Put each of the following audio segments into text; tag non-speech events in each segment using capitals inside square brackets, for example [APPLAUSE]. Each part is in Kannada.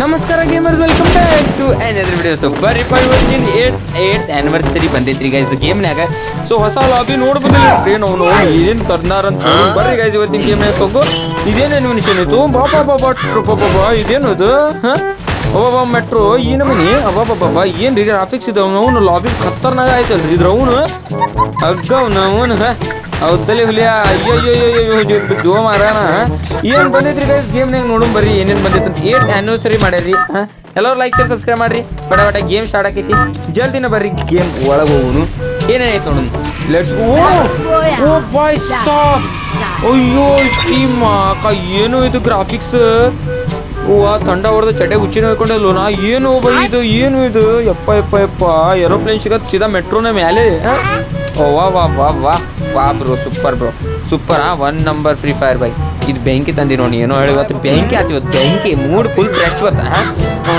ನಮಸ್ಕಾರ gamers welcome back to another video so ಬರಿ five in eight eight anniversary ಬಂದೈತ್ರಿ guys ಗೇಮ್ನ್ಯಾಗ ಸೊ ಹೊಸ ಲಾಬಿ ನೋಡ್ಬೋದು ಏನು ಅವನು ಏನೇನು ತರ್ನಾರ ಅಂತ. ಬರ್ರಿ ಗೈಸ್ ಇವತ್ತಿನ ಗೇಮ್ನ್ಯಾಗ ತಗೋ ಇದೇನು ಅನಿಮೇಷನ್ ಇತ್ತು ಬಾಬಾ ಬಾಬಾ ಬಾಬಾ ಇದೇನು ಅದು ಹಾ? ಅಬ್ಬಾ ಮೆಟ್ರೋ ಈ ನಮನಿ? ಅಬ್ಬಾ ಏನ್ ರೀ ಗ್ರಾಫಿಕ್ಸ್ ಇದಾವ ಅವನು ಲಾಬಿ ಖತ್ತರ್ನಾಗ ಆಯ್ತಲ್ರಿ ಇದ್ರ ಅವನು. ಅಗ್ಗ ಅವನು ಅವನು ಹೌದಲೆ ಹುಲಿಯ ಅಯ್ಯೋ ಅಯ್ಯೋ ಅಯ್ಯೋ ಬಿದ್ದು ಮಾರಾಣ ಏನ್ ಬಂದೈತ್ರಿ ಗೈಸ್ ಗೇಮ್ನಾಗ ನೋಡೋಣ ಬರ್ರಿ ಏನೇನು ಬಂದಿತ್ತು ಅಂತ. ಏಟ್ ಆನಿವರ್ಸರಿ ಮಾಡ್ಯಾರಿ ಹಾ? ಎಲ್ಲರೂ ಲೈಕ್ ಶೇರ್ ಸಬ್ಸ್ಕ್ರೈಬ್ ಮಾಡ್ರಿ. ಬಡ ಬಡ ಗೇಮ್ ಸ್ಟಾರ್ಟ್ ಆಕೈತಿ. ಜಲ್ದಿನ ಬರ್ರಿ ಗೇಮ್ ಒಳಗೆ ಹೋಗುನು. ಏನೇನೈತೆ ನೋಡೋಣ let's O O boy stop ಅಯ್ಯೋ ಸ್ಟೀಮ್ ಅಕ್ಕ ಏನು ಇದು ಗ್ರಾಫಿಕ್ಸ್ ಹೂವ ತಂಡ ಹೊಡೆದು ಚಟೆ ಉಚ್ಚಿ ನೋಡ್ಕೊಂಡೆ ನಾ? ಏನು ಬೈ ಇದು? ಏನು ಇದು? ಯಪ್ಪ ಯಪ್ಪ ಯಪ್ಪ. ಏರೋಪ್ಲೇನ್ ಸಿಗತ್ ಸೀದಾ ಮೆಟ್ರೋನ ಮೇಲೆ [LAUGHS] ಓ ವಾ ವಾ ವಾ ವಾ. ವಾ ಬ್ರೋ ಸೂಪರ್ ಬ್ರೋ. ಸೂಪರ್ ಆ? ಒನ್ ನಂಬರ್ ಫ್ರೀ ಫೈರ್ ಬೈ ಇದು ಬೆಂಕಿ ತಂದಿ ನೋಡಿ ಏನೋ ಹೇಳಿ ಇವತ್ತು ಬೆಂಕಿ ಆತಿ ಇವತ್ತು. ಬೆಂಕಿ ಮೂಡ್ ಫುಲ್ ಫ್ರೆಶ್ ಇವತ್ತು ಹಾಂ?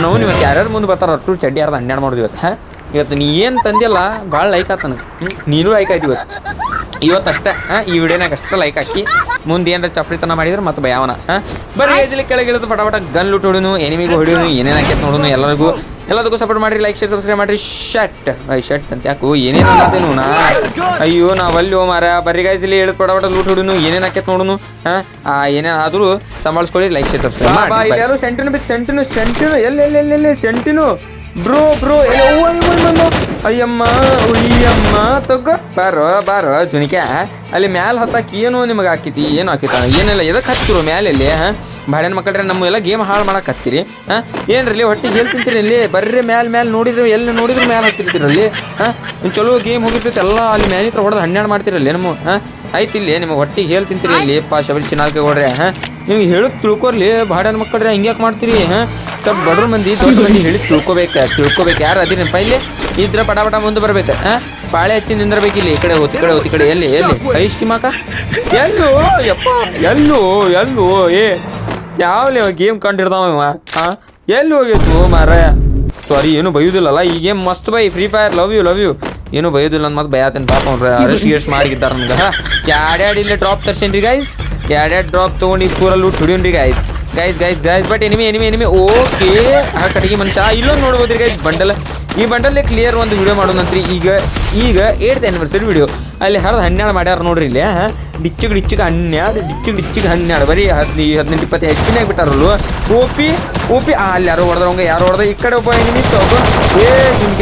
ನಾವು ಇವತ್ತು ಯಾರ್ಯಾರು ಮುಂದೆ ಬರ್ತಾರ ಅಷ್ಟು ಚಡ್ಡಿ ಯಾರ್ದು ಹನ್ನೆರಡು ಮಾಡೋದು ಇವತ್ತು ಹಾಂ? ಇವತ್ತು ನೀ ಏನು ತಂದಿಲ್ಲ ಭಾಳ ಲೈಕ್ ಆತನ ನೀನು ಲೈಕ್ ಆಯ್ತು ಇವತ್ತು. ಇವತ್ತು ಅಷ್ಟೇ ಹಾಂ? ಈ ವಿಡಿಯೋನಾಗ ಅಷ್ಟೇ ಲೈಕ್ ಹಾಕಿ. ಮುಂದೆ ಏನಾರ ಚಪ್ರಿತನ ಮಾಡಿದ್ರೆ ಮತ್ತೆ ಭಯಾವನ ಹಾಂ? ಬರೀ ಏಜಲ್ಲಿ ಕೆಳಗೆ ಇಳಿದು ಫಟಾಫಟ ಗನ್ ಲೂಟ್ ಹೊಡಿನು ಎನಿಮಿಗೂ ಹೊಡಿಯೋನು ಏನೇನು ಹಾಕೈತೆ ನೋಡೋನು ಎಲ್ಲರಿಗೂ. ಎಲ್ಲದಕ್ಕೂ ಸಪೋರ್ಟ್ ಮಾಡಿರಿ ಲೈಕ್ ಶೇರ್ ಸಬ್ಸ್ಕ್ರೈಬ್ ಮಾಡಿರಿ. ಶಟ್ ಐ ಶಟ್ ಅಂತ ಯಾಕೋ ಏನೇನು ಅನ್ನತ್ತೇನು ನಾ? ಅಯ್ಯೋ ನಾವಲ್ಲಿ ಅಲ್ಲಿ ಮಾರ ಬರಿಗಾಯಿಸಲಿ ಹೇಳಿ ಕೊಡ ಫಟಾಫಟ ಲೂಟ್ ಹುಡುನು ಏನೇನು ಹಾಕೈತೆ ನೋಡುನು? ಹಾಂ? ಏನೇನು ಆದರೂ ಸಂಭಾಳಿಸ್ಕೊಳ್ಳಿ ಲೈಕ್ ಶೇರ್ ಸಬ್ಸ್ಕ್ರೈಬ್ ಮಾಡಿ ಎಲ್ಲರೂ ಸೆಂಟಿನು ಬೇಕು ಸೆಂಟಿನು ಸೆಂಟಿನು ಎಲ್ಲಿ ಎಲ್ಲ ಎಲ್ಲಿ ಎಲ್ಲಿ ಸೆಂಟಿನು ಬ್ರೋ ಬ್ರೋ ಅಯ್ಯಮ್ಮ ಉಯ್ಯಮ್ಮ ತಗೋ. ಬಾರೋ ಬಾರೋ ಜುನಿಕ್ಯಾ. ಅಲ್ಲಿ ಮ್ಯಾಲ ಹತ್ತಾಕಿ ಏನು ನಿಮಗೆ ಹಾಕಿತಿ? ಏನು ಹಾಕಿತ? ಏನಿಲ್ಲ ಎದಕ್ಕೆ ಹತ್ತಿರು ಮ್ಯಾಲೆಲ್ಲಿ ಹಾಂ? ಬಾಳೆನ ಮಕ್ಕಳ್ರೆ ನಮ್ಮ ಎಲ್ಲ ಗೇಮ್ ಹಾಳು ಮಾಡಕತ್ತೀರಿ ಹತ್ತೀರಿ ಹಾಂ ಏನ್ರಲ್ಲಿ ಹೊಟ್ಟಿಗೆ ಎಲ್ಲಿ ತಿಂತೀರಿ ಇಲ್ಲಿ? ಬರ್ರಿ ಮ್ಯಾಲ ಮ್ಯಾಲ ನೋಡಿದ್ರೆ ಎಲ್ಲಿ ನೋಡಿದ್ರೆ ಮ್ಯಾಲ ಹತ್ತಿರ್ತೀರಲ್ಲಿ ಹಾಂ? ಒಂದು ಚಲೋ ಗೇಮ್ ಹೋಗಿರ್ತೈತೆ ಎಲ್ಲ ಅಲ್ಲಿ ಮ್ಯಾನೇಜರ್ ಹತ್ರ ಹೊಡೆದು ಹನ್ನೆರಡು ಮಾಡ್ತಿರಲ್ಲ ನಮ್ಮ ಹಾಂ? ಆಯ್ತು ಇಲ್ಲಿ ನಿಮಗೆ ಹೊಟ್ಟಿಗೆ ಹೇಳಿ ತಿಂತೀರಿ ಇಲ್ಲಿ ಪಾ ಶಬರಿ ಚಿನ್ನಾಲ್ಕೆ ಹೊಡ್ರೆ ಹಾಂ? ನೀವು ಹೇಳಕ್ ತಿಳ್ಕೊರ್ಲಿ ಬಾಡನ ಮಕ್ಕಳ್ರೆ ಹಿಂಗ್ಯಾಕೆ ಮಾಡ್ತೀರಿ ಹಾಂ? ಸ್ವಲ್ಪ ಬಡ್ರ ಮಂದಿ ದೊಡ್ಡ ಮಂದಿ ಹೇಳಿ ತಿಳ್ಕೊಬೇಕು ತಿಳ್ಕೊಬೇಕು. ಯಾರು ಅದಿರಪ್ಪ ಇಲ್ಲಿ ಇದ್ರ ಪಟ ಪಟ ಮುಂದೆ ಬರ್ಬೇಕು ಹಾಂ? ಪಾಳೆ ಹಚ್ಚಿ ನಿಂದಿರ್ಬೇಕು ಇಲ್ಲಿ ಈ ಕಡೆ ಹೋತಿ ಕಡೆ ಹೋತಿ ಕಡೆ ಎಲ್ಲಿ ಎಲ್ಲಿ? ಐಶ್ಕಿ ಮಾಕ ಎಲ್ಲೋ ಯಪ್ಪ ಎಲ್ಲೋ ಎಲ್ಲೋ ಏ ಯಾವ ಗೇಮ್ ಕಂಡಿರ್ತಾವ ಇವ? ಎಲ್ಲಿ ಹೋಗಿತ್ತು ಮಾರ ಸಾರಿ ಏನು ಬೈಯುದಿಲ್ಲಲ್ಲ, ಈ ಗೇಮ್ ಮಸ್ತ್ by free fire love you love you ಏನು ಬೈಯುದಿಲ್ಲ ಅಂತ ಮತ್ತೆ ಬಯಾತೇನೆ ಪಾಪ ಅವ್ರ. ಅರೆಸ್ಟ್ ಗಿರೆಸ್ಟ್ ಮಾಡಿದ್ದಾರೆ ನಮ್ಗೆ. ಯಾಡ್ಯಾಡ್ ಇಲ್ಲಿ ಡ್ರಾಪ್ ತರ್ಸೇನ್ರಿ ಗೈಸ್ ಯಾಡ್ಯಾಡ್ ಡ್ರಾಪ್ ತೊಗೊಂಡು ಸ್ಕೂರಲ್ಲಿ ಹೊಡಿಯೋನ್ರಿ guys guys guys guys but enemy enemy enemy okay ಆ ಕಡೆಗೆ ಮನುಷ್ಯ, ಇಲ್ಲೊಂದು ನೋಡ್ಬೋದ್ರಿ ಗೈಸ್ ಬಂಡಲ್. ಈ ಬಂಡಲ್ಲೇ ಕ್ಲಿಯರ್ ಒಂದು ವಿಡಿಯೋ ಮಾಡೋಣಂತ್ರಿ ಈಗ ಈಗ ಏಟ್ ಆನಿವರ್ಸರಿ ವಿಡಿಯೋ ಅಲ್ಲಿ ಹರಿದು ಹನ್ನೆರಡು ಮಾಡ್ಯಾರ ನೋಡ್ರಿ ಇಲ್ಲಿ ಡಿಚ್ಚಿಗೆ ಡಿಚ್ಚಿಗೆ ಹನ್ನೆರಡು, ಡಿಚ್ಚಿಗೆ ಡಿಚ್ಚಿಗೆ ಹನ್ನೆರಡು. ಬರೀ ಹದಿ ಹದಿನೆಂಟು ಇಪ್ಪತ್ತು ಹೆಚ್ಚಿನ ಬಿಟ್ಟಾರಲ್ವ ಓಪಿ ಓಪಿ ಅಲ್ಲಿ ಯಾರೋ ಹೊಡೆದ್ರಂಗ ಯಾರು ಹೊಡೆದ ಈ ಕಡೆ ಒಬ್ಬ ನಿಂತು ತಗೋ. ಏ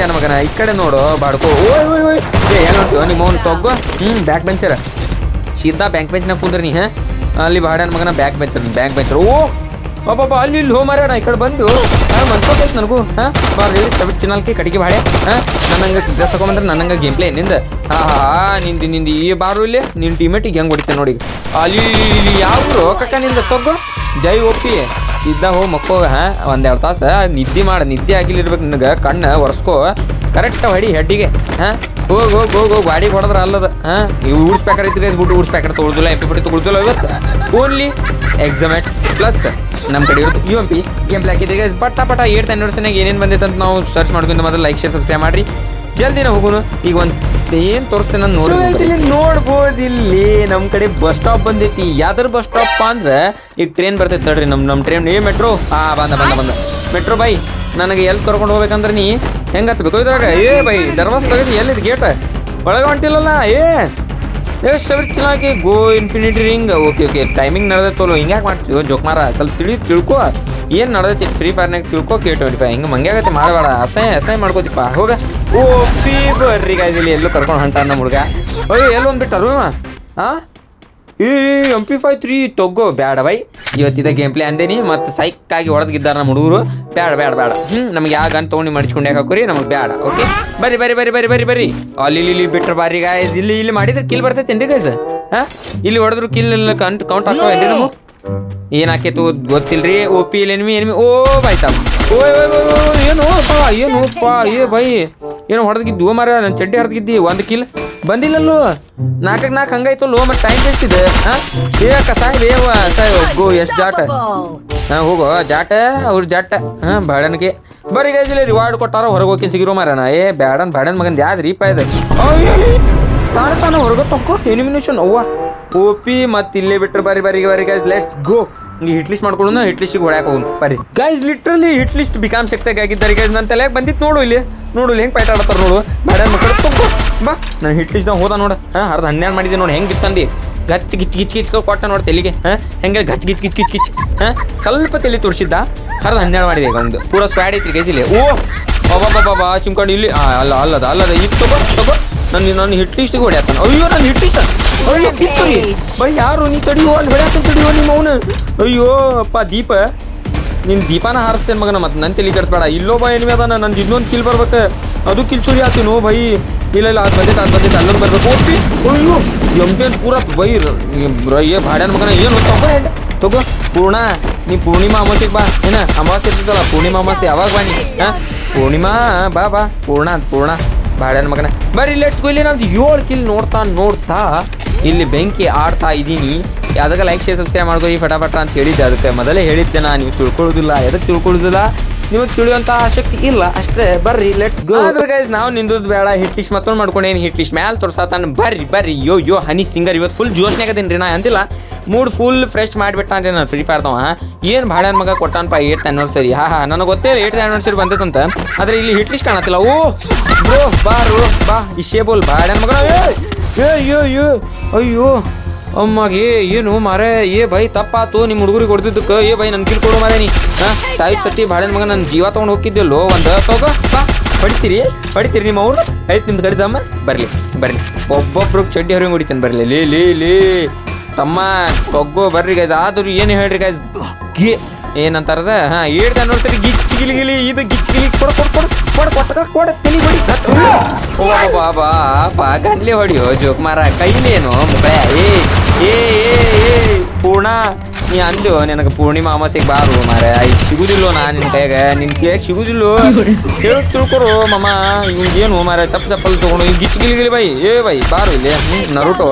ಅನ್ನ ಮಗನ? ಈ ಕಡೆ ನೋಡು, ಬಾಡ್ಕೋ. ಓಯ್ ಓಯ್ ಓಯ್. ಏ, ಏನು ನಿಮ್ಮ ಅವ್ನು ತಗೋ. ಹ್ಞೂ ಬ್ಯಾಕ್ ಬೆಂಚರ್ ಸೀದಾ ಬ್ಯಾಂಕ್ ಬೆಂಚ್ನಾಗ ಕುಂದ್ರಿ ನೀ, ಹಾಂ? ಅಲ್ಲಿ ಬಾಡ್ಯಾನ ಮಗನ ಬ್ಯಾಕ್ ಬೆಂಚರ್ ಬ್ಯಾಂಕ್ ಬೆಂಚರ್ ಓ ಬಾಬಾ ಅಲ್ಲಿ ಇಲ್ಲಿ ಹೋ ಮಾರ್ಯಾಣ ಈ ಕಡೆ ಬಂದು. ಹಾಂ ಮನ್ಕೋಬೇಕು ನನಗೂ. ಹಾಂ ಬಾರಿ ಸಬಿಟ್ ಚಿನ್ನಲ್ಕೆ ಕಡೆಗೆ ಬಾಡೆ ಹಾಂ, ನನ್ನಂಗೆ ಡ್ರೆಸ್ ತಗೊಂಬಂದ್ರೆ ನನ್ನಂಗೆ ಗೇಮ್ ಪ್ಲೇ ನಿಂದ. ಹಾಂ ನಿಂದು ನಿಂದು ಈ ಬಾರು ಇಲ್ಲಿ. ನಿನ್ನ ಟೀಮೇಟಿಗೆ ಹೆಂಗೆ ಹೊಡಿತೆ ನೋಡಿ. ಅಲ್ಲಿ ಯಾವ ಕಕ್ಕ, ನಿಂದ ತಗೋ. ಜೈ ಒಪ್ಪಿ ಇದ್ದ ಹೋ ಮಕ್ಕೋಗ ಹಾಂ? ಒಂದೆರಡು ತಾಸು ನಿದ್ದೆ ಮಾಡು, ನಿದ್ದೆ ಆಗಿಲ್ಲಿರ್ಬೇಕು ನಿನಗೆ, ಕಣ್ಣು ಒರೆಸ್ಕೋ. ಕರೆಕ್ಟ್ ಹೊಡಿ ಹೆಡ್ಡಿಗೆ, ಹಾಂ? ಹೋಗಿ ಹೋಗಿ ಹೋಗಿ ಹೋಗಿ, ಗಾಡಿ ಹೊಡೆದ್ರೆ ಅಲ್ಲದ, ಹಾಂ? ಇವು ಊಡ್ಸ್ ಪ್ಯಾಕರ್ ಐತ್ರಿ ಬಿಟ್ಟು ಊಡ್ಸ್ ಪ್ಯಾಕರ್ ತೊಗೊಳ್ದಿಲ್ಲ ಎಂ ಪಿ ಬಿಟ್ಟು ತೊಗೊಳ್ದಿಲ್ಲ ಇವತ್ತು. ಓನ್ಲಿ ಎಕ್ಸಾಮೆಟ್ ಪ್ಲಸ್ ನಮ್ಮ ಕಡೆ ಇರುತ್ತೆ U M P game play ಹಾಕಿದ್ರೆ ಪಟ ಪಟ ಏಟ್ ಆನಿವರ್ಸರಿನಾಗ ಏನೇನು ಬಂದೈತೆ ಅಂತ ನಾವು ಸರ್ಚ್ ಮಾಡ್ಕೊಂಡು ಮೊದಲು ಲೈಕ್ ಶೇರ್ ಸಬ್ಸ್ಕ್ರೈಬ್ ಮಾಡಿರಿ. ಜಲ್ದಿನ ಹೋಗೋನು, ಈಗ ಒಂದು ಏನು ತೋರಿಸ್ತೇನೆ ನೋಡಿ ಇಲ್ಲಿ ನೋಡ್ಬೋದು, ಇಲ್ಲಿ ನಮ್ಮ ಕಡೆ ಬಸ್ ಸ್ಟಾಪ್ ಬಂದೈತಿ. ಯಾವ್ದಾರ ಬಸ್ ಸ್ಟಾಪ್ ಅಂದ್ರೆ ಈಗ ಟ್ರೈನ್ ಬರ್ತೈತೆ ತಡ್ರಿ ನಮ್ಮ ನಮ್ ಟ್ರೈನ್ ಏ ಮೆಟ್ರೋ ಹಾ ಬಂದ ಬಂದ ಬಂದ. ಮೆಟ್ರೋ ಬೈ ನನಗೆ ಎಲ್ಲಿ ಕರ್ಕೊಂಡು ಹೋಗ್ಬೇಕಂದ್ರೆ ನೀ ಹೆಂಗೆ ಹತ್ಬೇಕು? ಇದ್ರಾಗ, ಏ ಬೈ ಧರ್ಮಸ್ಥಳ ಎಲ್ಲಿದ್ ಗೇಟ್ ಒಳಗೆ ಹೊಂಟಿಲ್ಲಲ್ಲ ಏ. ಏ ಶಬರಿ ಚೆನ್ನಾಗಿ go infinity ring okay okay timing ನಡೆದೈತಲ್ಲ ಹಿಂಗ್ಯಾಕೆ ಮಾಡ್ತೀವಿ ಜೋಕ್ ಮಾರ, ಸ್ವಲ್ಪ ತಿಳಿ, ತಿಳ್ಕೊ. ಏನು ನಡೆದೈತಿ ಫ್ರೀ ಫೈರ್ನಾಗ ತಿಳ್ಕೊ ಕೆ ಟ್ವೆಂಟಿ ಹಿಂಗೆ ಮಂಗ್ಯಾಗತ್ತೆ ಮಾಡಬೇಡ. ಅಸಹ್ಯ ಅಸಹ್ಯ ಮಾಡ್ಕೋತಿಪ್ಪ ಹೋಗ. ಓ ಫೀ ಬರ್ರಿ ಗಾಯ್ಸ್ ಇಲ್ಲಿ ಎಲ್ಲೂ ಕರ್ಕೊಂಡು ಹೊಂಟ ನಮ್ಮ ಹುಡುಗ. ಅಯ್ಯೋ, ಎಲ್ಲೊಂದು ಬಿಟ್ಟರು ಹಾಂ ಏ ಎಂ ಪಿ ಫೈ ತ್ರೀ ತೊಗೋ, ಬ್ಯಾಡ ಬೈ ಇವತ್ತಿದ ಗೇಮ್ ಪ್ಲೇ ಅಂದೇನಿ ಮತ್ತು ಸೈಕಾಗಿ ಹೊಡೆದಿದ್ದಾರೆ ನಮ್ಮ ಹುಡುಗರು. ಬ್ಯಾಡ ಬ್ಯಾಡ ಬ್ಯಾಡ. ಹ್ಞೂ ನಮ್ಗೆ ಯಾವ ಗನ್ ತೊಗೊಂಡು ಮಡಿಸ್ಕೊಂಡು ಹಾಕೋರಿ? ನಮ್ಗೆ ಬ್ಯಾಡ ಓಕೆ ಬರ್ರಿ ಬರ್ರಿ ಬರ್ರಿ ಬರ್ರಿ ಬರ್ರಿ ಬರ್ರಿ. ಅಲ್ಲಿ, ಇಲ್ಲಿ ಇಲ್ಲಿ ಬಿಟ್ರೆ ಬಾರಿ ಗಾಯ್ಸ್ ಇಲ್ಲಿ ಇಲ್ಲಿ ಮಾಡಿದ್ರೆ ಕಿಲ್ ಬರ್ತೈತೇನ್ರಿ ಗಾಯ್ಸ್ ಹಾಂ? ಇಲ್ಲಿ ಹೊಡೆದ್ರು ಕಿಲ್ ಎಲ್ಲ ಕಂಟ್ ಕೌಂಟ್ ಹಾಕೋವೇನ್ರಿ ನಾವು ಏನು ಹಾಕೈತು ಗೊತ್ತಿಲ್ರಿ? ಓ ಪಿ ಇಲ್ಲಿ ಎನಿಮಿ ಎನಿಮಿ ಓ ಬಾಯ್ ಓ ಏನು ಏನು ಪಾ ಏ, ಬೈ. ಏನು ಹೊಡೆದಿದ್ದು ಮಾರ ನನ್ನ ಚಡ್ಡಿ ಹರಿದಿದ್ದಿ ಒಂದು ಕಿಲ್ ಬಂದಿಲ್ಲಲ್ಲೋ. ನಾಲ್ಕಕ್ಕೆ ನಾಲ್ಕು ಹಂಗಾಯ್ತು ಲೋ, ಮತ್ತೆ ಟೈಮ್ ವೇಸ್ಟ್ ಇದೆ. ಹಾಂ? ಏ ಕಸಾಯ್ ಬೇವ ಸಾಯ್, ಹೋಗು, ಎಷ್ಟು ಜಾಟ? ಹಾಂ, ಹೋಗೋ ಜಾಟ, ಅವ್ರ ಜಾಟ. ಹಾಂ, ಬಾಡನ್ಗೆ. ಬರೀ ಗೈಜಲ್ಲಿ ರಿವಾರ್ಡ್ ಕೊಟ್ಟಾರ, ಹೊರಗೆ ಹೋಗಿ ಸಿಗಿರೋ ಮಾರಣ ಏ, ಬ್ಯಾಡನ್ ಬ್ಯಾಡನ್ ಮಗನ್ ಯಾವ್ದು ರೀಪ ಇದೆ? ತಾನು ಹೊರಗೆ ತಕ್ಕೋ ಎನಿಮಿನೇಷನ್ ಅವ್ವ. ಓ ಪಿ ಮತ್ತೆ ಇಲ್ಲೇ ಬಿಟ್ರೆ ಬರಿ ಬರಿ ಬರಿ guys let's go hit list ಮಾಡ್ಕೊಂಡು ಹಿಟ್ ಲಿಸ್ಟಿಗೆ ಹೊಡ್ಯಾಕ ಹೋಗೋಣ. ಬರಿ guys literally hit list become ಶಕ್ತಿಯಾಗಿ ಆಗಿದ್ದಾರೆ ಗೈಸ್ ನನ್ನ ತಲೆಗೆ ಬಂದಿತ್ತು ನೋಡು ಇಲ್ಲಿ. ನೋಡು ಹೆಂಗೆ ಪೈಟ್ ಆಡತ್ತಾರ ನೋಡು. ಬೇಡ ಮಕ್ಕಳು ತಗೋ. ಬಾ. ನಾನು ಹಿಟ್ ಲಿಸ್ಟ್ನಾಗ ಹೋದ ನೋಡು. ಹಾಂ, ಅರ್ಧ ಹನ್ನೆರಡು ಮಾಡಿದ್ದೆ ನೋಡಿ. ಹೆಂಗೆ ಇತ್ತಂದು ಗಚ್, ಗಿಚ್ ಗಿಚ್ ಗಿಚ್ ಕೊಟ್ಟ ನೋಡಿ ತೆಲಿಗೆ. ಹಾಂ, ಹೆಂಗೆ ಗಚ್, ಗಿಚ್ ಗಿಚ್ ಗಿಚ್ ಗಿಚ್. ಹಾಂ, ಸ್ವಲ್ಪ ತಲೆ ತೋರಿಸಿದ್ದ ಅರ್ಧ ಹನ್ನೆರಡು ಮಾಡಿದೆ ಈಗ ಒಂದು. ಪೂರ ಸ್ವ್ಯಾಡ್ ಐತ್ರಿ ಗೈಸ್ ಇಲ್ಲಿ. ಓ! ಬಾಬಾ ಬಾಬಾ ಚಿಮ್ಕೊಂಡು ಇಲ್ಲಿ. ಅಲ್ಲ ಅಲ್ಲದ ಅಲ್ಲದ ಈಗ ತಗೋ ತಗೋ ನನ್ನ ನನ್ನ ಹಿಟ್ ಲಿಸ್ಟಿಗೆ ಹೊಡ್ಯಾತಾನ. ಅಯ್ಯೋ ನನ್ನ ಹಿಟ್ ಲಿಸ್ಟ್ ಅಯ್ಯೋ ಕಿತ್ತು ರೀ ಬೈ ಯಾರು? ನೀ ತಡಿಯೋ ಅಲ್ಲಿ ಹೊಡ್ಯಾತ ತಡಿಯೋ ನಿಮ್ಮ ಅವನು. ಅಯ್ಯೋ ಅಪ್ಪ ದೀಪ. ನಿನ್ ದೀಪಾನ ಹಾರಿಸ್ತೇನೆ ಮಗನ ಮತ್ತೆ ನನ್ನ ತಲೆ ಕೆಡಿಸ್ಬೇಡ. ಬಾ ಏನು ಅದಾನ. ನಂದು ಇನ್ನೊಂದು ಕಿಲ್ ಬರ್ಬೇಕು. ಅದು ಕಿಲ್ ಚೂರಿ ಆತೀನೋ ಬೈ. ಇಲ್ಲ ಇಲ್ಲ ಅದು ಬಂದೈತೆ ಅದು ಬಂದೈತೆ ಅಲ್ಲೊಂದು ಬರ್ಬೇಕು. ಒಪ್ಪಿ. ಅಯ್ಯೋ ಎಂಟೇನು ಪೂರ ಬೈ. ಏ ಭಾಡ್ಯಾನ ಮಗನ ಏನು ತಗೋ ತಗೋ ಪೂರ್ಣ ನೀ ಪೂರ್ಣಿಮಾ ಅಮಾವಾಸ್ಯೆಗೆ ಬಾ. ಏನ ಅಮಾವಾಸ್ಯೆ ಇರ್ತದಲ್ಲ ಪೂರ್ಣಿಮಾ ಅಮಾವಾಸ್ಯೆ ಯಾವಾಗ ಬಾ ನೀ? ಹಾಂ? ಪೂರ್ಣಿಮಾ, ಬಾ ಬಾ, ಪೂರ್ಣ ಅಂತ ಪೂರ್ಣ ಬಾಡ್ಯಾನ ಮಗನ. ಬರ್ರಿ ಲೆಟ್ಸ್ ಗೋ ಇಲ್ಲಿ ನಮ್ದು ಏಳು ಕಿಲ್ ನೋಡ್ತಾ ನೋಡ್ತಾ ಇಲ್ಲಿ ಬೆಂಕಿ ಆಡ್ತಾ ಇದ್ದೀನಿ. ಅದಕ್ಕೆ ಲೈಕ್ ಶೇರ್ ಸಬ್ಸ್ಕ್ರೈಬ್ ಮಾಡ್ಕೋ ಈ ಫಟಾಫಟ ಅಂತ ಹೇಳಿದ್ದೆ. ಅದಕ್ಕೆ ಮೊದಲೇ ಹೇಳಿದ್ದೆ ನಾ ನೀವು ತಿಳ್ಕೊಳ್ಳೋದಿಲ್ಲ. ಎದಕ್ಕೆ ತಿಳ್ಕೊಳ್ಳೋದಿಲ್ಲ? ನಿಮಗೆ ತಿಳಿಯುವಂತ ಆಸಕ್ತಿ ಇಲ್ಲ, ಅಷ್ಟೇ. ಬರ್ರಿ ಲೆಟ್ಸ್ ಗೋ ಗೈಸ್ ನಾವು ನಿಂದದ್ ಬೇಡ. ಹಿಟ್ ಲಿಸ್ಟ್ ಮತ್ತೊಂದು ಮಾಡ್ಕೊಂಡೇನು ಹಿಟ್ ಲಿಸ್ಟ್ ಮ್ಯಾಲ್ ತೋರ್ಸಾತಾನ ಬರ್ರಿ ಬರ್ರಿ. ಯೋ ಯೋ, ಹನಿ ಸಿಂಗರ್ ಇವತ್ತು ಫುಲ್ ಜೋಶ್ನಾಗ ಅದೀನಿ ರೀ ನಾ. ಅಂದಿಲ್ಲ ಮೂಡ್ ಫುಲ್ ಫ್ರೆಶ್ ಮಾಡಿಬಿಟ್ಟ ನಾನು. ಫ್ರೀ ಫೈರ್ ತವ ಏನು ಭಾಡ್ಯಾನ ಮಗ ಕೊಟ್ಟಾನಪ್ಪ ಏಟ್ ಆನಿವರ್ಸರಿ ಹಾ ಹಾ, ನನಗೆ ಗೊತ್ತೇ ಏಟ್ ಆನಿವರ್ಸರಿ ಬಂದೈತಂತ. ಆದ್ರೆ ಇಲ್ಲಿ ಹಿಟ್ ಲಿಸ್ಟ್ ಕಾಣತ್ತಿಲ್ಲ. ಓ ಬ್ರೋ ಬಾ, ರೋ, ಬಾ. ಇಶೇ ಬೋಲ್ ಭಾಡ್ಯಾನ ಮಗ ಅಯ್ಯೋ ಅಯ್ಯೋ ಅಯ್ಯೋ. ಅಮ್ಮಗೆ, ಏನು ಮಾರೇ, ಏ ಬೈ ತಪ್ಪಾತು ನಿಮ್ಮ ಹುಡುಗರಿಗೆ ಹೊಡೆದಿದ್ದಕ್ಕೆ, ಏ ಬೈ ನನ್ ಕಿಲ್ ಕೊಡು ಮಾರೇ ನೀ. ಹಾಂ ಸಾಯಿ ಸತಿ ಬಾಳೆನ್ ಮಗ ನನ್ನ ಜೀವ ತೊಗೊಂಡು ಹೋಗಿದ್ದೆಲ್ಲೋ ಒಂದು ತಗೋ ಬಾ. ಹೊಡಿತೀರಿ ಹೊಡಿತೀರಿ ನಿಮ್ಮ ಅವ್ರು ಆಯ್ತು, ನಿಮ್ದು ಕಡಿದಮ್ಮ ಬರಲಿ ಬರಲಿ. ಒಬ್ಬೊಬ್ರು ಚಡ್ಡಿ ಹೊರಗೆ ಹೊಡಿತಾನೆ, ಬರಲಿ. ಲೇ, ಲೀ, ಲೇ. ತಮ್ಮ ತೊಗ್ಗೋ ಬರ್ರಿ ಗೈಸ್ ಆದರೂ ಏನು ಹೇಳ್ರಿ ಗೈಸ್ ಗಿ ಏನಂತಾರದ? ಹಾ ಏಳ್ದ ನೋಡ್ತೀರಿ ಗಿಚ್ಚಿ ಗಿಲಿ ಗಿಲಿ, ಇದು ಗಿಚ್ಚಿ ಗಿಲಿ, ಕೊಡ್ ಕೊಡ್ ಕೊಡ್ ಕೊಡ್ ಕೊಟ್ಟ ಕೊಡ ತಲಿ ಹೊಡಿ ಓ, ಬಾ ಬಾ ಬಾ ಹೊಡಿಯೋ ಜೋಕ್ ಮಾರ ಕೈಲೇನು ಮೊಬೈ ಏ ಏ ಏ ಏ, ಪೂರ್ಣ, ನೀ ಅಂದು ನಿನಗೆ ಪೂರ್ಣಿಮಾ ಅಮಾಸೆಗೆ ಬಾರು ಮಾರ. ಸಿಗುದಿಲ್ಲ ನಾ ನಿನ್ನ ಕೈಗ ನಿನ್ ಕೈಯಾಗ ಸಿಗುದಿಲ್ಲೋ? ಹೇಳಿ, ತಿಳ್ಕೊರು ಮಮ್ಮ ಏನು ಮಾರ, ಚಪ್ಪ, ಚಪ್ಪಲ್ ತಗೊಂಡು ಗಿಚ್ಚ ಗಿಲಿ ಗಿಲಿ, ಬೈ, ಏ, ಬೈ, ಬಾರು ಇಲ್ಲಿ ನರುಟೋ.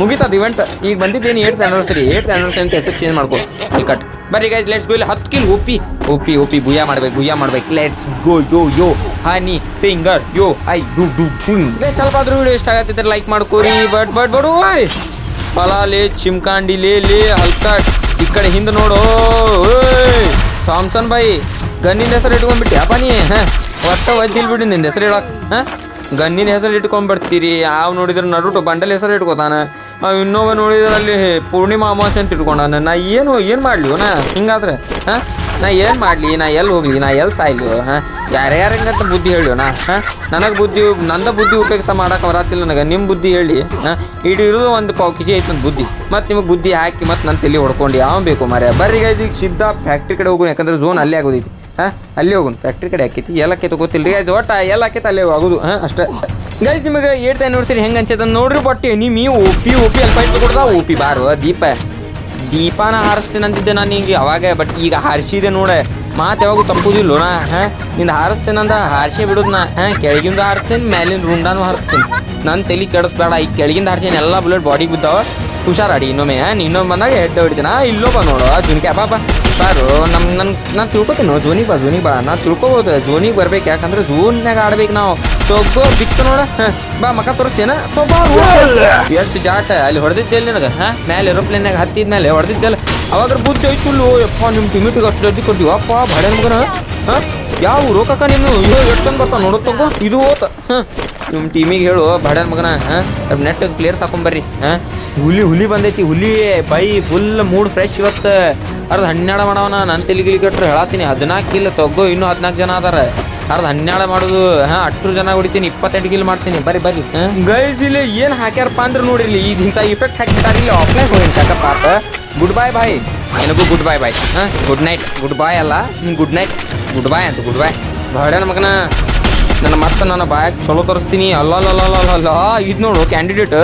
ಮುಗಿತದ ಇವೆಂಟ್ ಈಗ ಬಂದಿದ್ದೇನು ಏಟ್ ಆನಿವರ್ಸರಿ ಏಟ್ ಆನಿವರ್ಸರಿ ಅಂತ ಹೆಸರು ಚೇಂಜ್ ಮಾಡ್ಕೊ. ಅಲ್ಕಟ್ ಕಟ್ ಬರ್ರಿ ಗೈಸ್ ಲೆಟ್ಸ್ ಗೋ ಇಲ್ಲಿ ಹತ್ತು ಕಿಲ್ ಓಪಿ ಓಪಿ ಒಪ್ಪಿ ಬುಯ್ಯ ಮಾಡ್ಬೇಕು ಬುಯ್ಯ ಮಾಡ್ಬೇಕು. Let's go yo yo honey finger yo I do do ಫಿಂಗ್ ಸ್ವಲ್ಪ ಆದ್ರೂ ವಿಡಿಯೋ ಇಷ್ಟ ಆಗತ್ತಿದ್ರೆ ಲೈಕ್ ಮಾಡ್ಕೋರಿ. ಬಟ್ ಬಟ್ ಬಡು ಓಯ್ ಪಲಾಲೆ ಚಿಮ್ಕಾಂಡಿ ಲೇ ಲೇ ಹಲ್ಕಟ್ ಈ ಕಡೆ ಹಿಂದೆ ನೋಡು. ಓಯ್ ಥಾಮ್ಸನ್ ಬಾಯಿ. ಗನ್ನಿನ ಹೆಸರು ಇಟ್ಕೊಂಡ್ಬಿಟ್ಟಿ ಅಪ್ಪ ನೀ? ಹಾಂ? ಒಟ್ಟ ವಜ್ಜಿಲ್ ಬಿಡಿ ನಿನ್ನ ಹೆಸರು ಹೇಳಕ್. ಹಾಂ? ಗನ್ನಿನ ಹೆಸರು ಇಟ್ಕೊಂಡ್ಬಿಡ್ತೀರಿ ಯಾವ ನೋಡಿದ್ರೆ ನಡುಟು ಬಂಡಲ್ ಹೆಸರು ಇಟ್ಕೋತಾನ. ಇನ್ನೊಬ್ಬ ನೋಡಿದ್ರೆ ಅಲ್ಲಿ ಪೂರ್ಣಿಮಾ ಅಮಾವಾಸ್ಯೆ ಅಂತ ಇಟ್ಕೊಂಡಾನ ನಾ ಏನು ಏನು ಮಾಡ್ಲಿ ನಾ ಹಿಂಗಾದ್ರೆ, ಹಾಂ? ನಾ ಏನು ಮಾಡಲಿ? ನಾ ಎಲ್ಲಿ ಹೋಗ್ಲಿ? ನಾ ಎಲ್ಲಿ ಸಾಯ್ಲಿ? ಹಾಂ? ಯಾರ್ಯಾರಂಗಂತ ಬುದ್ಧಿ ಹೇಳಿ ನಾ ಹಾಂ? ನನಗೆ ಬುದ್ಧಿ, ನಂದ ಬುದ್ಧಿ ಉಪಯೋಗಿಸ ಮಾಡೋಕೆ ಬರತ್ತಿಲ್ಲ ನನಗೆ. ನಿಮ್ಮ ಬುದ್ಧಿ ಹೇಳಿ, ಹಾಂ? ಇಡೀ ಒಂದು ಪಾವು ಕೆ ಜಿ ಐತೆ ನನ್ನ ಬುದ್ಧಿ. ಮತ್ತು ನಿಮಗೆ ಬುದ್ಧಿ ಹಾಕಿ ಮತ್ತು ನನ್ನ ತಲೆ ಹೊಡ್ಕೊಂಡು. ಯಾವ ಬೇಕು ಮಾರ್ಯ ಬರ್ರಿ ಗೈಸ್, ಈಗ ಸಿದ್ಧ ಫ್ಯಾಕ್ಟ್ರಿ ಕಡೆ ಹೋಗೋಣ ಯಾಕಂದ್ರೆ ಝೋನ್ ಅಲ್ಲೇ ಆಗೋದೈತಿ. ಹಾಂ? ಅಲ್ಲಿ ಹೋಗೋಣ ಫ್ಯಾಕ್ಟ್ರಿ ಕಡೆ ಹಾಕೈತಿ ಎಲ್ಲಕ್ಕೆ ಗೊತ್ತಿಲ್ಲ ರೀ ಗೈಸ್, ಒಟ್ಟ ಎಲ್ಲ ಆಕೈತಿ, ಅಲ್ಲೇ ಆಗೋದು, ಹಾಂ? ಅಷ್ಟೇ. ಗೈಸ್ ನಿಮಗೆ ಏಟ್ ನೋಡ್ತೀರಿ, ಹೆಂಗೆ ಅನ್ಸೈತೆ ನೋಡ್ರಿ ಬಟ್ ನೀ ಈ ಓಪಿ ಪಿ ಅಲ್ಪ ಫೈಟ್ ಕೊಡ್ದ? ಒ ಪಿ ಬಾರು, ದೀಪ. ದೀಪಾನ ಹಾರಿಸ್ತೀನಿ ಅಂತಿದ್ದೆ ನಾನು ಈಗ ಅವಾಗ ಬಟ್ ಈಗ ಹಾರಿಸಿದೆ ನೋಡೆ. ಮಾತು ಯಾವಾಗೂ ತಪ್ಪುದಿಲ್ಲ ನಾ, ಹಾಂ? ನಿಂದು ಹಾರಿಸ್ತೇನಂದ ಹಾರಿಸಿ ಬಿಡೋದು ನಾ, ಹಾಂ? ಕೆಳಗಿಂದ ಹಾರಿಸ್ತೇನೆ ಮೇಲಿನ ರುಂಡಾನು ಹಾರಿಸ್ತೀನಿ. ನನ್ನ ತಲೆ ಕೆಡಿಸ್ಬೇಡ, ಈ ಕೆಳಗಿಂದ ಹಾರಿಸೇನೆ ಎಲ್ಲ ಬುಲೆಟ್ ಬಾಡಿಗೆ ಬಿದ್ದಾವ. ಹುಷಾರಾಡಿ ಇನ್ನೊಮ್ಮೆ, ಹಾಂ? ಇನ್ನೊಮ್ಮೆ ಬಂದಾಗ ಹೆಡ್ ಹೊಡಿತೀನಿ ಆ ಇಲ್ಲೋ ಬಾ ನೋಡು ಜುನ್ಕೆ, ಬಾ ಬಾ. ಬಾರು ನಮ್ಮ ನನ್ ನಾನು ತಿಳ್ಕೊತೀನಿ ಜೋನಿಗೆ ಬಾ ಜೋನಿಗೆ ಬಾ. ನಾ ತಿಳ್ಕೊಬೋದು ಝೋನಿಗೆ ಬರ್ಬೇಕು ಯಾಕಂದ್ರೆ ಝೋನ್ಯಾಗ ಆಡ್ಬೇಕು ನಾವು. ಸೊಗ್ಗೋ ಬಿತ್ತು ನೋಡ. ಬಾ ಮಕ ತೋರಿಸ್ತೇನ ಎಷ್ಟು ಜಾಟ ಅಲ್ಲಿ ಹೊಡೆದಿದ್ದೆಲ್ಲ ನನಗೆ ಹಾಂ? ಮೇಲೆ ಏರೋಪ್ಲೇನ್ಯಾಗ ಹತ್ತಿದ ಮೇಲೆ ಹೊಡೆದಿದ್ದೆಲ್ಲ. ಅವಾಗ ಬುದ್ಧಿ ಐತು ಯಪ್ಪ ನಿಮ್ಮ ಟಿಮಿಟಿಗೆ ಅಷ್ಟು ಜಲ್ದಿ ಕೊಡ್ತೀವಿ. ಅಪ್ಪ ಬಡ ಮಗನ. ಹಾಂ? ಯಾವ ರೋಕಕ್ಕ ನೀನು? ನಿಮ್ಮ ಅಯ್ಯೋ ಎಷ್ಟು ಚಂದ ಬರ್ತಾವ ನೋಡೋ ತಗೋ. ಇದು ಹೋತ. ಹಾಂ. ನಿಮ್ಮ ಟೀಮಿಗೆ ಹೇಳು ಬಡನ್ ಮಗನ ಹಾಂ? ನೆಟ್ ಪ್ಲೇಯರ್ಸ್ ಹಾಕೊಂಬರ್ರಿ ಹಾಂ? ಹುಲಿ ಹುಲಿ ಬಂದೈತಿ ಹುಲಿ. ಬೈ ಫುಲ್ ಮೂಡ್ ಫ್ರೆಶ್ ಇವತ್ತು. ಅರ್ಧ ಹನ್ನೆರಡು ಮಾಡವನ ನನ್ನ ತೆಲಿಗಿಲಿ ಕಟ್ರೆ ಹೇಳತ್ತೀನಿ ಹದಿನಾಲ್ಕು ಇಲ್ಲ ತಗೋ ಇನ್ನೂ ಹದಿನಾಲ್ಕು ಜನ ಅದಾರ. ಅರ್ಧ ಹನ್ನೆರಡು ಮಾಡೋದು ಹಾ ಅಷ್ಟು ಜನ ಹೊಡಿತೀನಿ ಇಪ್ಪತ್ತೆಂಟು ಗಿಲ್ ಮಾಡ್ತೀನಿ. ಬರೀ ಬರೀ ಗೈಸ್ ಇಲ್ಲಿ ಏನು ಹಾಕ್ಯಾರಪ್ಪ ಅಂದ್ರೆ ನೋಡಿರಲಿ ಈಗ ಇಂಥ ಇಫೆಕ್ಟ್ ಹಾಕಿದ್ದಾರೆ. ಇಲ್ಲಿ ಆಫ್ಲೈನ್ ಹೋಗಿ ಪಾಪ ಗುಡ್ ಬಾಯ್ ಬಾಯ್ ನಿನಗೂ ಗುಡ್ ಬಾಯ್ ಬಾಯ್ ಹಾಂ? ಗುಡ್ ನೈಟ್ ಗುಡ್ ಬಾಯ್ ಅಲ್ಲ ಗುಡ್ ನೈಟ್ ಗುಡ್ ಬಾಯ್ ಅಂತ ಗುಡ್ ಬಾಯ್ ಭಾಡ್ಯಾನ ಮಗನ. ನನ್ನ ಮತ್ತೆ ನನ್ನ ಬಾಯಕ್ ಚಲೋ ತರಿಸ್ತೀನಿ. ಅಲ್ಲ ಇದು ನೋಡು ಕ್ಯಾಂಡಿಡೇಟ್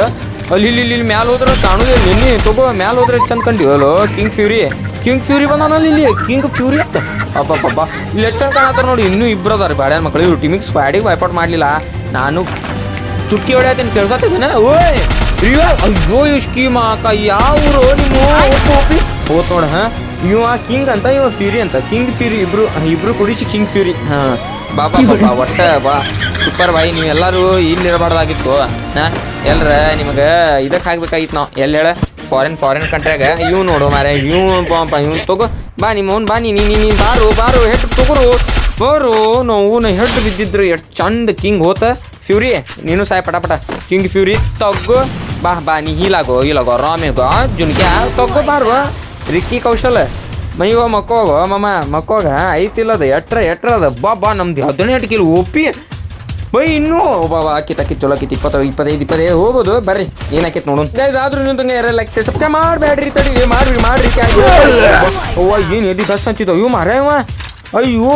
ಅಲ್ಲಿ ಇಲ್ಲಿ ಇಲ್ಲಿ ಮ್ಯಾಲ ಹೋದ್ರೆ ಕಾಣುದೇ ನಿನ್ನೆ ತಗೋ ಮ್ಯಾಲ ಹೋದ್ರೆ ಚಂದ hello king fury king fury ಬಂದಾನಲ್ಲಿ ಇಲ್ಲಿ? ಕಿಂಗ್ ಫ್ಯೂರಿ ಅಂತ ಅಬ್ಬಬ್ಬಬ್ಬ. ಇಲ್ಲಿ ಎಷ್ಟು ಅಂತ ಕಾಣತ್ತಾರ ನೋಡಿ ಇನ್ನೂ ಇಬ್ಬರು ಅದಾರ ಬ್ಯಾಡ್ಯಾನ ಮಕ್ಕಳು ಇವ್ರು ಟೀಮಿಗೆ ಸ್ಕ್ವಾಡಿಗೆ ವೈಪೌಟ್ ಮಾಡಲಿಲ್ಲ. ನಾನು ಚುಕ್ಕಿ ಹೊಡೆಯತ್ತೀನಿ ಕೇಳ್ಕೊತಿದ್ದೇನೆ. ಓಯ್! ರಿಯಲ್ ಅಯ್ಯೋ ಇಷ್ಕಿ ಮಾಕ ಯಾವ ಊರು? ನಿಮ್ಮ ಹೋತ್ ನೋಡ ಹಾ. ಇವ ಕಿಂಗ್ ಅಂತ ಇವ ಫ್ಯೂರಿ ಅಂತ. ಕಿಂಗ್ ಫ್ಯೂರಿ ಇಬ್ರು ಇಬ್ರು ಕುಡಿಸಿ ಕಿಂಗ್ ಫ್ಯೂರಿ ಹಾ. ಬಾಬಾ ಬಾಬಾ ಒಟ್ಟ ಬಾ. ಸೂಪರ್ ಬಾಯಿ ನೀವೆಲ್ಲರೂ ಇಲ್ಲಿ ಹಾಂ ಹಾ ಎಲ್ರ ನಿಮಗೆ ಇದಕ್ಕೆ ಹಾಕ್ಬೇಕಾಗಿತ್ತು ನಾವು. ಎಲ್ಲಿ ಹೇಳ? ಫಾರಿನ್ ಫಾರಿನ್ ಕಂಟ್ರ್ಯಾಗ ಇವ್ ನೋಡು ಮಾರ ಇವ್ ಪಾಪ ಇವ್ ತಗೋ. ಬಾ ಅವ್ನ್ ಬಾ ನೀ ನೀ ನೀ ಬಾರು ಬಾರು, ಹೆಡ್ ತಗೋರು. ಬರು, ನಾವು ಹೆಡ್ ಬಿದ್ದಿದ್ರು, ಎಷ್ಟು ಚಂದ ಕಿಂಗ್ ಹೋತ. ಫ್ಯೂರಿ, ನೀನು ಸಾಯ್, ಪಟ ಪಟ. ಕಿಂಗ್ ಫ್ಯೂರಿ ತಗ್ಗು ಬಾ ಬಾ, ನೀ ಹೀಲಾಗೋ ಹೀಲಾಗೋ ರಾಮೇಗೋ ಜುನ್ಕ್ಯಾ ತಗೋ, ಬಾರು. ರಿಕ್ಕಿ ಕೌಶಲ್ ಮೈಗೋ ಮಕ್ಕೋಗ, ಮಮ್ಮ, ಮಕ್ಕೋಗ ಐತಿಲ್ಲದ ಎಟ್ರ ಎಟ್ರ ಅದ. ಬಾ ಬಾ, ನಮ್ದು ಹದಿನೆಂಟು ಕಿಲೋ ಒಪ್ಪಿ ಬೈ, ಇನ್ನೂ ಬಾಬಾ ಆಕಿತ್ ಆಕಿತ್ ಚಲೋ ಆಕಿತ್ ಇಪ್ಪತ್ತು, ಇಪ್ಪತ್ತೈದು ಇಪ್ಪತ್ತೈದು ಹೋಗೋದು ಬರ್ರಿ ಏನಾಕಿತ್ ನೋಡು ಗೈಸ್ ಆದ್ರೂ ನೀವು ತಂಗ ಯಾರ ಲೈಕ್ ಸಬ್ಸ್ಕ್ರೈಬ್ ಮಾಡಬೇಡ್ರಿ ತಡಿ. ಮಾಡ್ರಿ ಮಾಡ್ರಿ ಅವ್ವ, ಏನು ಎದಿ ದಸ್ ಹಂಚಿದ ಅಯ್ಯೋ ಮಾರ ಅವ ಅಯ್ಯೋ.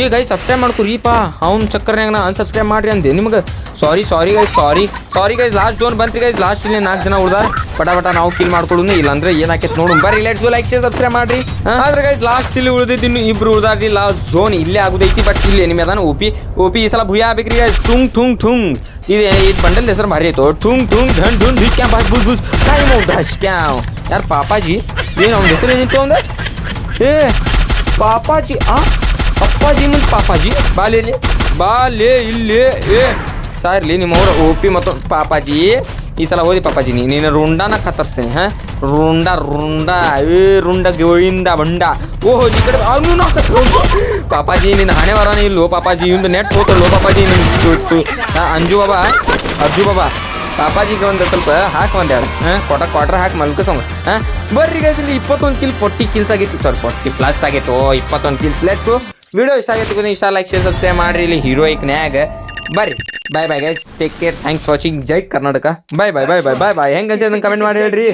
ಏ ಗೈ ಸಬ್ಸ್ಕ್ರೈಬ್ ಮಾಡ್ಕೊರಿಪ್ಪ ಅವ್ನ ಚಕ್ಕರ್ನಾಗ ನಾ ಅನ್ಸಬ್ಸ್ಕ್ರೈಬ್ ಮಾಡ್ರಿ ಅಂದೆ. ನಿಮ್ಗೆ sorry sorry guys sorry sorry guys last zone ಬಂತ್ರಿ guys last ಇಲ್ಲಿ ನಾಲ್ಕು ಜನ ಉಳ್ದಾರ. ಪಟ ಪಟ ನಾವು ಕಿಲ್ ಮಾಡ್ಕೊಡುನು ಇಲ್ಲಾಂದ್ರೆ ಏನಾಕೈತೆ ನೋಡು ಬರ್ರಿ ಲೆಟ್ಸ್ ಗೋ ಲೈಕ್ ಸಬ್ಸ್ಕ್ರೈಬ್ ಮಾಡ್ರಿ. ಆದ್ರೆ ಗೈಸ್ ಲಾಸ್ಟ್ ಇಲ್ಲಿ ಉಳಿದಿದ್ದು ಇನ್ನು ಇಬ್ರು ಉಳ್ದಾರ್ರಿ ಲಾಸ್ಟ್ ಜೋನ್ ಇಲ್ಲೇ ಆಗುದೈತಿ ಬಟ್ ಇಲ್ಲಿ ನಿಮಗೆ ಅದಾನ ಓಪಿ ಓಪಿ ಈ ಸಲ ಭುಯ ಆಗ್ಬೇಕ್ರಿ ಗೈಸ್ ಠುಂಗ್ ಠುಂಗ್ ಠುಂಗ್ ಇದು ಇದು ಬಂಡಲ್ ಹೆಸರು ಭಾರಿ ಆಯ್ತು. ಠುಂಗ್ ಠುಂಗ್ ಧನ್ ಧುನ್ ಧಿಕ್ ಕ್ಯಾಂಪ್ ಬುಸ್ ಬುಸ್ ಟೈಮ್ ಔಟ್ ಕ್ಯಾವ್ ಯಾರು ಪಾಪಾಜಿ? ಏನು ಅವ್ನ ಹೆಸರು ಏನಿತ್ತು ಅಂದ್ರೆ? ಏ ಪಾಪಾಜಿ ಆ? ಅಪ್ಪಾಜಿ ಮುಂದೆ ಪಾಪಾಜಿ? ಬಾಲೆ ಇಲ್ಲಿ ಬಾಲೆ ಇಲ್ಲಿ ಏ. ಸಾರ್ಲಿ ಓ ಪಿ ಮತ್ತು ಪಾಪಾಜಿ. ಈ ಸಲ ಓದಿ ಪಾಪಾಜಿ ನೀನು ರುಂಡಾನ ಕತ್ತರಿಸ್ತೇನೆ, ಹಾ? ರುಂಡ ರುಂಡ, ಏ, ರುಂಡ, ಗೋವಿಂದ, ಬಂಡ. ಓಹೋ, ಈ ಕಡೆ ಪಾಪಾಜಿ, ನಿನ್ನ ಹಣೆ ವರನೇ ಇಲ್ಲೋ ಪಾಪಾಜಿ ಇವಂದು ನೆಟ್ ಹೋಗ್ತಲ್ಲೋ ಪಾಪಾಜಿ, ನಿನ್ ಹಾ, ಅಂಜು ಬಾಬಾ ಅರ್ಜು ಬಾಬಾ. ಪಾಪಾಜಿಗೆ ಒಂದು ಸ್ವಲ್ಪ ಹಾಕಿ ಒಂದು ಎರಡು, ಹಾಂ? ಕೊಟ ಕ್ವಾಟ್ರ್ ಹಾಕಿ ಮಲ್ಕಸಂಗ. ಹಾಂ? ಬರ್ರಿ ಇಲ್ಲಿ ಇಪ್ಪತ್ತೊಂದು ಕಿಲ್ ಫೋರ್ಟಿ ಕಿಲ್ಸ್ ಆಗಿತ್ತು. ಸರ್ ಫೋರ್ಟಿ ಪ್ಲಸ್ ಆಗಿತ್ತು. ಇಪ್ಪತ್ತೊಂದು ಕಿಲ್ಸ್ ಲೆಟ್ಸು ವಿಡಿಯೋ ಇಷ್ಟ ಆಗೈತಿ ಇಷ್ಟ ಲೈಕ್ ಶೇರ್ ಸಬ್ಸ್ಕ್ರೈಬ್ ಮಾಡ್ರಿ. ಇಲ್ಲಿ ಹೀರೋಯಿಕ್ನ್ಯಾಗ ಬರ್ರಿ. Bye bye guys take care thanks watching ಜೈ Karnataka. Bye bye bye bye bye bye ಹೆಂಗಂತ ಕಮೆಂಟ್ ಮಾಡಿ ಹೇಳ್ರಿ.